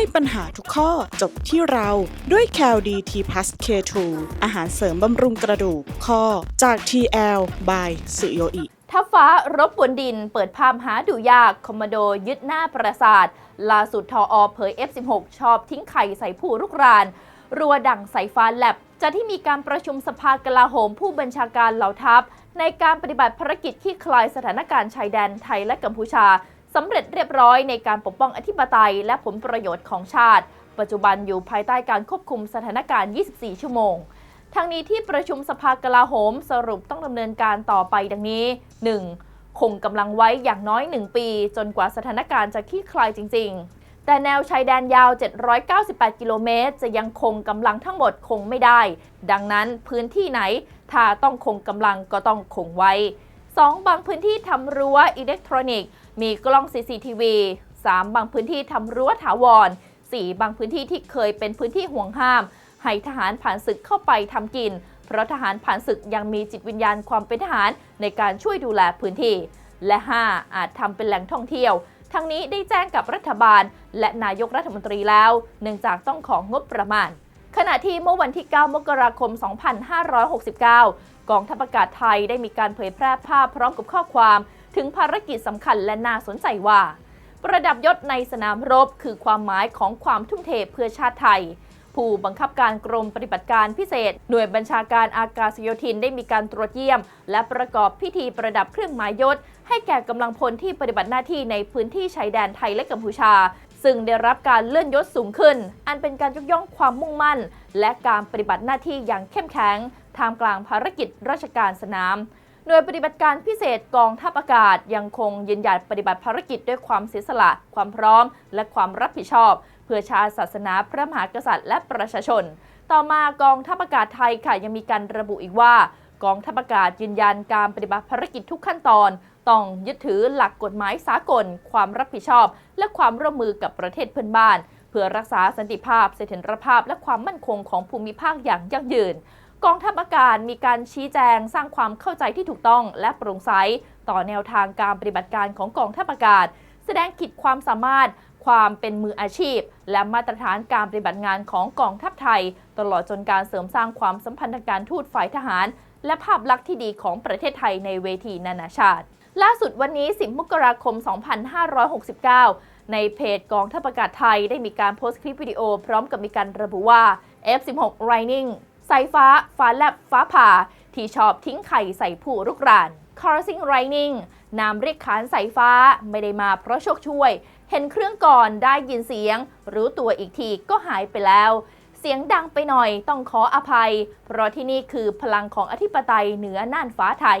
ให้ปัญหาทุกข้อจบที่เราด้วย c a l d t plus K2 อาหารเสริมบำรุงกระดูกข้อจาก TL by สุโยอิทัพฟ้ารบบนดินเปิดภาพหาดูยากคอมมโดยึดหน้าปราสาทล่าสุดทออเผย F16 ชอบทิ้งไข่ใส่ผู้รุกราน รัวดังสายฟ้าแลบจะที่มีการประชุมสภากลาโหมผู้บัญชาการเหล่าทัพ ในการปฏิบัติภารกิจที่คลายสถานการณ์ชายแดนไทยและกัมพูชา สำเร็จเรียบร้อยในการปกป้องอธิปไตยและผลประโยชน์ของชาติ ปัจจุบันอยู่ภายใต้การควบคุมสถานการณ์ 24 ชั่วโมงทั้งนี้ที่ประชุมสภากลาโหมสรุปต้องดำเนินการต่อไปดังนี้ 1. คงกำลังไว้อย่างน้อย 1 ปี จนกว่าสถานการณ์จะคลี่คลายจริง ๆ แต่แนวชายแดนยาว 798 กิโลเมตร จะยังคงกำลังทั้งหมดคงไม่ได้ ดังนั้นพื้นที่ไหน ถ้าต้องคงกำลังก็ต้องคงไว้ 2. บางพื้นที่ทำรั้วอิเล็กทรอนิกส์มีกล้อง CCTV 3. บางพื้นที่ทำรั้วถาวร 4. บางพื้นที่ที่เคยเป็นพื้นที่ห่วงห้าม ให้ทหารผ่านศึกเข้าไปทำกิน เพราะทหารผ่านศึกยังมีจิตวิญญาณความเป็นทหารในการช่วยดูแลพื้นที่ และ 5. อาจทำเป็นแหล่งท่องเที่ยว ทั้งนี้ได้แจ้งกับรัฐบาล และนายกรัฐมนตรีแล้ว เนื่องจากต้องของงบประมาณ ณะที่เมื่อวันที่ 9 มกราคม 2569 กองทัพอากาศไทยได้มีการเผยแพร่ภาพพร้อมกับข้อความถึงภารกิจสำคัญและน่าสนใจว่า ประดับยศในสนามรบคือความหมายของความทุ่มเทเพื่อชาติไทย ผู้บังคับการกรมปฏิบัติการพิเศษ หน่วยบัญชาการอากาศโยธินได้มีการตรวจเยี่ยม และประกอบพิธีประดับเครื่องหมายยศ ให้แก่กำลังพลที่ปฏิบัติหน้าที่ในพื้นที่ชายแดนไทยและกัมพูชา ซึ่งได้รับการเลื่อนยศสูงขึ้น อันเป็นการยกย่องความมุ่งมั่น และการปฏิบัติหน้าที่อย่างเข้มแข็งท่ามกลางภารกิจราชการสนามหน่วยปฏิบัติการพิเศษกองทัพอากาศยังคงยืนหยัดปฏิบัติภารกิจด้วยความเสียสละ ความพร้อม และความรับผิดชอบ เพื่อชาติศาสนาพระมหากษัตริย์และประชาชน ต่อมากองทัพอากาศไทยค่ะยังมีการระบุอีกว่ากองทัพอากาศยืนยันการปฏิบัติภารกิจทุกขั้นตอน ต้องยึดถือหลักกฎหมายสากล ความรับผิดชอบ และความร่วมมือกับประเทศเพื่อนบ้าน เพื่อรักษาสันติภาพ เสถียรภาพ และความมั่นคงของภูมิภาคอย่างยั่งยืน กองทัพอากาศมีการชี้แจงสร้างความเข้าใจที่ถูกต้อง และโปร่งใสต่อแนวทางการปฏิบัติการของกองทัพอากาศ แสดงขีดความสามารถความเป็นมืออาชีพ และมาตรฐานการปฏิบัติงานของกองทัพไทย ตลอดจนการเสริมสร้างความสัมพันธ์ทางการทูตฝ่ายทหาร และภาพลักษณ์ที่ดีของประเทศไทยในเวทีนานาชาติ ล่าสุดวันนี้ 10 มกราคม 2569 ในเพจกองทัพอากาศไทยได้มีการโพสต์คลิปวิดีโอ พร้อมกับมีการระบุว่า F16 Lightning สายฟ้า ฟ้าแลบ ฟ้าผ่า ที่ชอบทิ้งไข่ใส่ผู้รุกราน Crossing Lightning นามเรียกขานสายฟ้าไม่ได้มาเพราะโชคช่วย เห็นเครื่องก่อนได้ยินเสียง รู้ตัวอีกทีก็หายไปแล้ว เสียงดังไปหน่อยต้องขออภัย เพราะที่นี่คือพลังของอธิปไตยเหนือน่านฟ้าไทย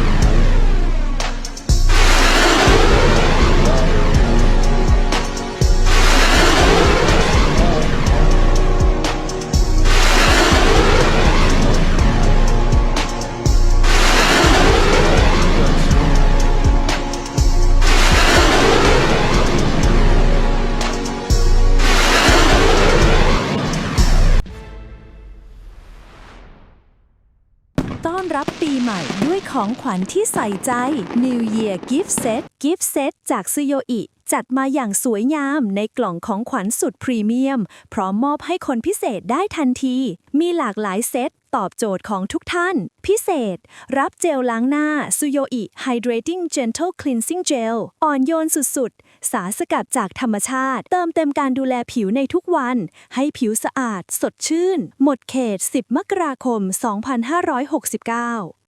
ต้อนรับปีใหม่ด้วยของขวัญที่ใส่ใจ New Year Gift Set Gift Set จากซุโยอิ จัดมาอย่างสวยงามในกล่องของขวัญสุดพรีเมียม พร้อมมอบให้คนพิเศษได้ทันที มีหลากหลายเซตตอบโจทย์ของทุกท่าน พิเศษ รับเจลล้างหน้าซูโยอิ Hydrating Gentle Cleansing Gel อ่อนโยนสุดๆ สารสกัดจากธรรมชาติ เติมเต็มการดูแลผิวในทุกวัน ให้ผิวสะอาด สดชื่น หมดเขต 10 มกราคม 2569